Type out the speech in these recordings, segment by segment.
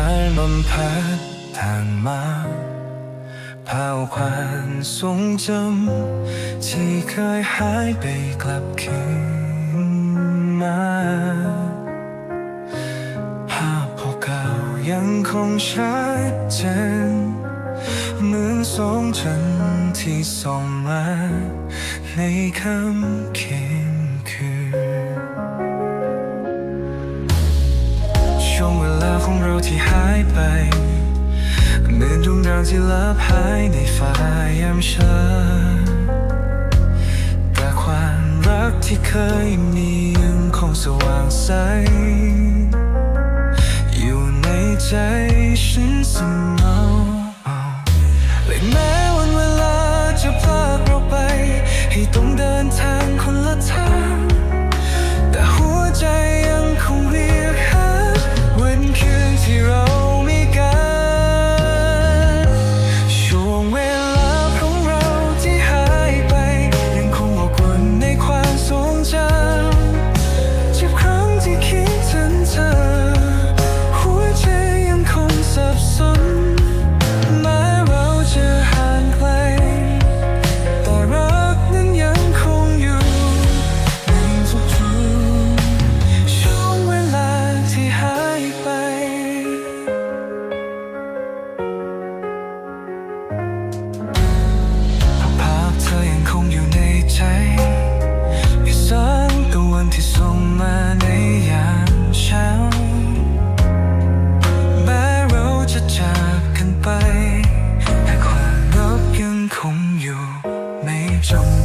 านลมพัดผ่านมาพาเอาความทรงจำที่เคยหายไปกลับคืนมาภาพเก่ายังคงชัดเจนเหมือนสองจันที่ส่องมาในค่ำคืน ช่วงเวลาของเราที่หายไปเหมือนดวงดาวที่ลับหายในฟ้ายามเช้าแต่ความรักที่เคยมียังคงสว่างใส อยู่ในใจฉันเสมอและแม้วันเวลาจะพากเราไป ให้ต้องเดินทางคนละทาง แ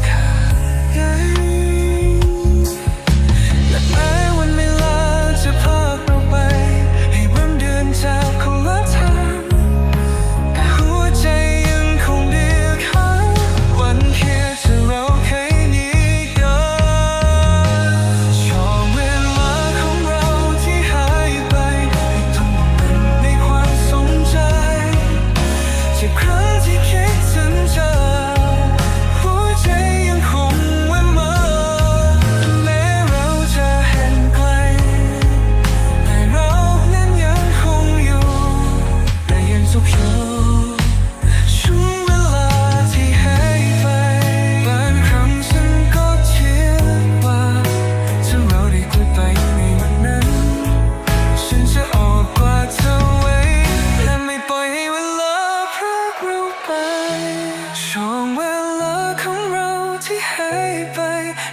Shanghai.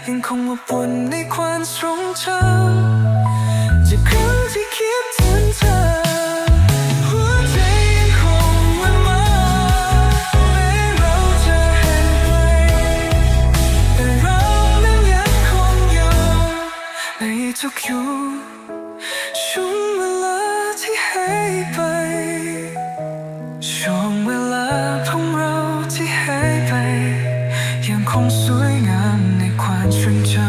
ยังคงมาปนในความทรงจำจากครั้งที่คิด 风水眼你看春秋